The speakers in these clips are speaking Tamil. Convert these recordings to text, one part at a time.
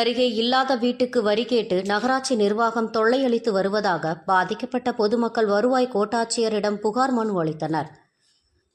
அருகே இல்லாத வீட்டுக்கு வரி கேட்டு நகராட்சி நிர்வாகம் தொல்லையளித்து வருவதாக பாதிக்கப்பட்ட பொதுமக்கள் வருவாய் கோட்டாட்சியரிடம் புகார் மனு அளித்தனர்.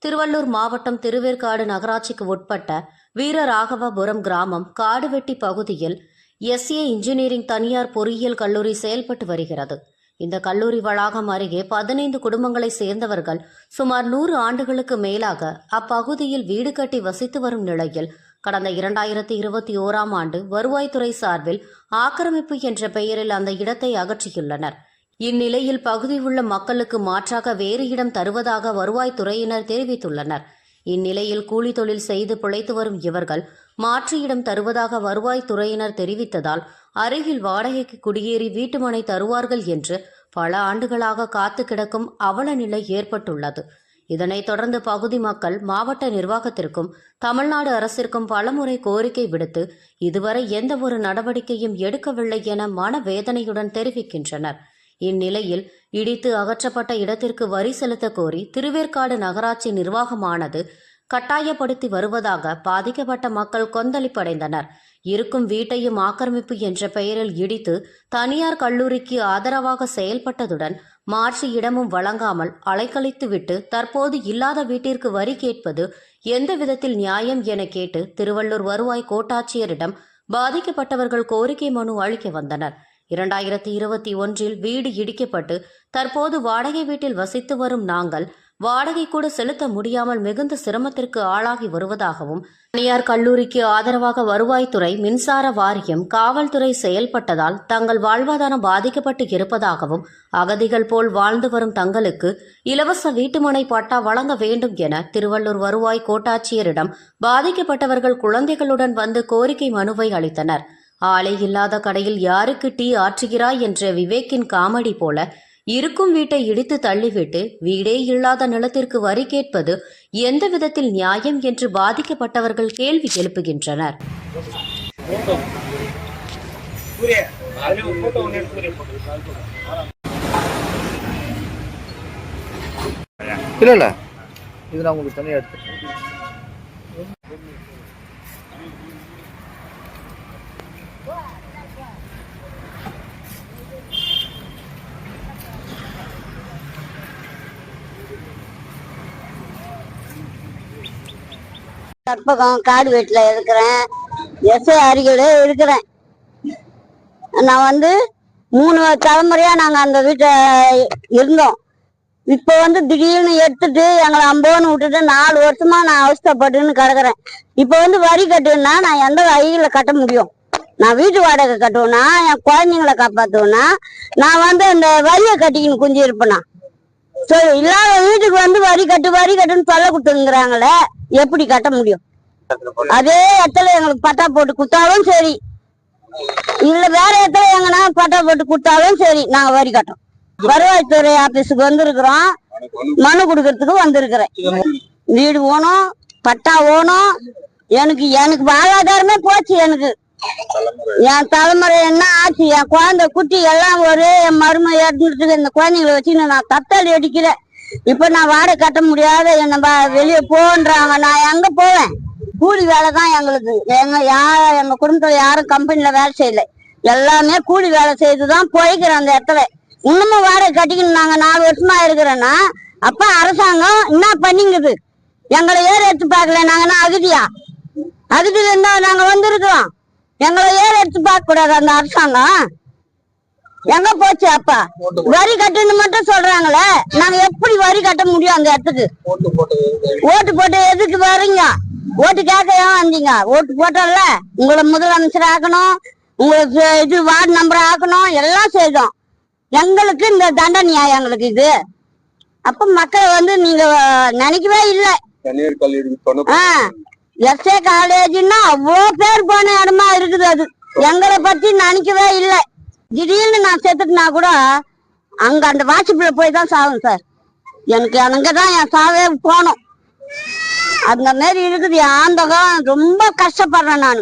திருவள்ளூர் மாவட்டம் திருவேற்காடு நகராட்சிக்கு உட்பட்ட வீரராகவபுரம் கிராமம் காடுவெட்டி பகுதியில் எஸ்ஏ இன்ஜினியரிங் தனியார் பொறியியல் கல்லூரி செயல்பட்டு வருகிறது. இந்த கல்லூரி வளாகம் அருகே பதினைந்து குடும்பங்களை சேர்ந்தவர்கள் சுமார் நூறு ஆண்டுகளுக்கு மேலாக அப்பகுதியில் வீடு கட்டி வசித்து வரும் நிலையில் கடந்த இரண்டாயிரத்தி இருபத்தி ஓராம் ஆண்டு வருவாய்த்துறை சார்பில் ஆக்கிரமிப்பு என்ற பெயரில் அந்த இடத்தை அகற்றியுள்ளனர். இந்நிலையில் பகுதியில் உள்ள மக்களுக்கு மாற்றாக வேறு இடம் தருவதாக வருவாய்த்துறையினர் தெரிவித்துள்ளனர். இந்நிலையில் கூலி தொழில் செய்து பிழைத்து வரும் இவர்கள் மாற்று இடம் தருவதாக வருவாய்த்துறையினர் தெரிவித்ததால் அருகில் வாடகைக்கு குடியேறி வீட்டுமனை தருவார்கள் என்று பல ஆண்டுகளாக காத்து கிடக்கும் அவல நிலை ஏற்பட்டுள்ளது. இதனைத் தொடர்ந்து பகுதி மக்கள் மாவட்ட நிர்வாகத்திற்கும் தமிழ்நாடு அரசிற்கும் பலமுறை கோரிக்கை விடுத்து இதுவரை எந்த ஒரு நடவடிக்கையும் எடுக்கவில்லை என மனவேதனையுடன் தெரிவிக்கின்றனர். இந்நிலையில் இடித்து அகற்றப்பட்ட இடத்திற்கு வரி செலுத்த கோரி திருவேற்காடு நகராட்சி நிர்வாகமானது கட்டாயப்படுத்தி வருவதாக பாதிக்கப்பட்ட மக்கள் கொந்தளிப்படைந்தனர். இருக்கும் வீட்டையும் ஆக்கிரமிப்பு என்ற பெயரில் இடித்து தனியார் கல்லூரிக்கு ஆதரவாக செயல்பட்டதுடன் மாற்று இடமும் வழங்காமல் அலைக்கழித்துவிட்டு தற்போது இல்லாத வீட்டிற்கு வரி கேட்பது எந்த விதத்தில் நியாயம் என கேட்டு திருவள்ளூர் வருவாய் கோட்டாட்சியரிடம் பாதிக்கப்பட்டவர்கள் கோரிக்கை மனு அளிக்க வந்தனர். இரண்டாயிரத்தி இருபத்தி ஒன்றில் வீடு இடிக்கப்பட்டு தற்போது வாடகை வீட்டில் வசித்து வரும் நாங்கள் வாடகை கூட செலுத்த முடியாமல் மிகுந்த சிரமத்திற்கு ஆளாகி வருவதாகவும் தனியார் கல்லூரிக்கு ஆதரவாக வருவாய்த்துறை மின்சார வாரியம் காவல்துறை செயல்பட்டதால் தங்கள் வாழ்வாதாரம் பாதிக்கப்பட்டு இருப்பதாகவும் அகதிகள் போல் வாழ்ந்து வரும் தங்களுக்கு இலவச வீட்டுமனை பட்டா வழங்க வேண்டும் என திருவள்ளூர் வருவாய் கோட்டாட்சியரிடம் பாதிக்கப்பட்டவர்கள் குழந்தைகளுடன் வந்து கோரிக்கை மனுவை அளித்தனர். ஆலை இல்லாத கடையில் யாருக்கு டீ ஆற்றுகிறாய் என்ற விவேக்கின் காமெடி போல இருக்கும் வீட்டை இடித்து தள்ளிவிட்டு வீடே இல்லாத நிலத்திற்கு வரி கேட்பது எந்த விதத்தில் நியாயம் என்று பாதிக்கப்பட்டவர்கள் கேள்வி எழுப்புகின்றனர். இல்லை இல்லை இது நான் உங்களுக்கு தனியாக எடுத்து கற்பகம் காடு வீட்டில் இருக்கிறேன். எஸ்ஐ அருகிலே இருக்கிறேன். நான் வந்து மூணு தலைமுறையாக நாங்கள் அந்த வீட்டை இருந்தோம். இப்போ வந்து திடீர்னு எடுத்துட்டு எங்களை அம்போன்னு விட்டுட்டு நாலு வருஷமா நான் அவஸ்தைப்பட்டுன்னு கிடக்குறேன். இப்போ வந்து வரி கட்டுன்னா நான் எந்த வழியில கட்ட முடியும்? நான் வீட்டு வாடகை கட்டுவேனா? என் குழந்தைங்களை காப்பாத்துவேனா? நான் வந்து அந்த வரியை கட்டிக்கின்னு குஞ்சு இருப்பேனா? சோ இல்லாத வீட்டுக்கு வந்து வரி கட்டு வரி கட்டுன்னு சொல்ல கொடுத்துங்கிறாங்களே எப்படி கட்ட முடியும்? அதே இடத்துல எங்களுக்கு பட்டா போட்டு கொடுத்தாலும் சரி. இல்ல வேற இடத்துல எங்கன்னா பட்டா போட்டு கொடுத்தாலும் சரி நாங்க வரி கட்டோம் வருவாய்த்துறை ஆபீஸுக்கு வந்திருக்கிறோம். மனு கொடுக்கறதுக்கு வந்திருக்கிறேன். வீடு ஓணும் பட்டா ஓணும். எனக்கு எனக்கு வாழ்வாதாரமே போச்சு எனக்கு. என் தலைமுறை என்ன ஆச்சு? என் குழந்தை குட்டி எல்லாம் ஒரு என் மருமை இறந்துட்டு இந்த குழந்தைங்களை வச்சு நான் தத்தாளி அடிக்கிறேன் இப்ப நான் வாடகை கட்ட முடியாத நம்ம வெளியே போன்றாங்க. நான் எங்க போவேன்? கூலி வேலை தான் எங்களுக்கு. எங்க யார் எங்க குடும்பத்துல யாரும் கம்பெனில வேலை செய்யல. எல்லாமே கூலி வேலை செய்து தான் அந்த இடத்துல. இன்னமும் வாடகை கட்டிக்கணும் நாங்க நாலு வருஷமா இருக்கிறோன்னா அப்ப அரசாங்கம் என்ன பண்ணிங்குது? எங்களை ஏற எடுத்து பார்க்கல. நாங்க என்ன அகதியா? அகதியில இருந்தா நாங்க வந்திருக்கிறோம். எங்களை ஏற எடுத்து பார்க்க கூடாது அந்த அரசாங்கம். எங்க போச்சு அப்பா? வரி கட்டணும் மட்டும் சொல்றாங்களே? நாங்க எப்படி வரி கட்ட முடியும் அந்த இடத்துக்கு? ஓட்டு போட்டு எதுக்கு வர்றீங்க ஓட்டு கேட்க ஏன் வந்தீங்க? ஓட்டு போட்டோம்ல. உங்களை முதலமைச்சர் ஆக்கணும் உங்களுக்கு இது வார்டு நம்பர் ஆக்கணும் எல்லாம் செய்தோம். எங்களுக்கு இந்த தண்டனையா எங்களுக்கு இது. அப்ப மக்களை வந்து நீங்க நினைக்கவே இல்லை. எஸ்ஏ காலேஜ்னா அவ்வளோ பேர் போன இடமா இருக்குது அது. எங்களை பத்தி நினைக்கவே இல்லை. திடீர்னு நான் செத்துட்டுனா கூட அங்க அந்த வாட்சிப்புல போய் தான் சாகும் சார். எனக்கு அங்கதான் என் சாவே போகணும் அந்த மாதிரி இருக்குது. ஆந்தகம். ரொம்ப கஷ்டப்படுறேன் நான்.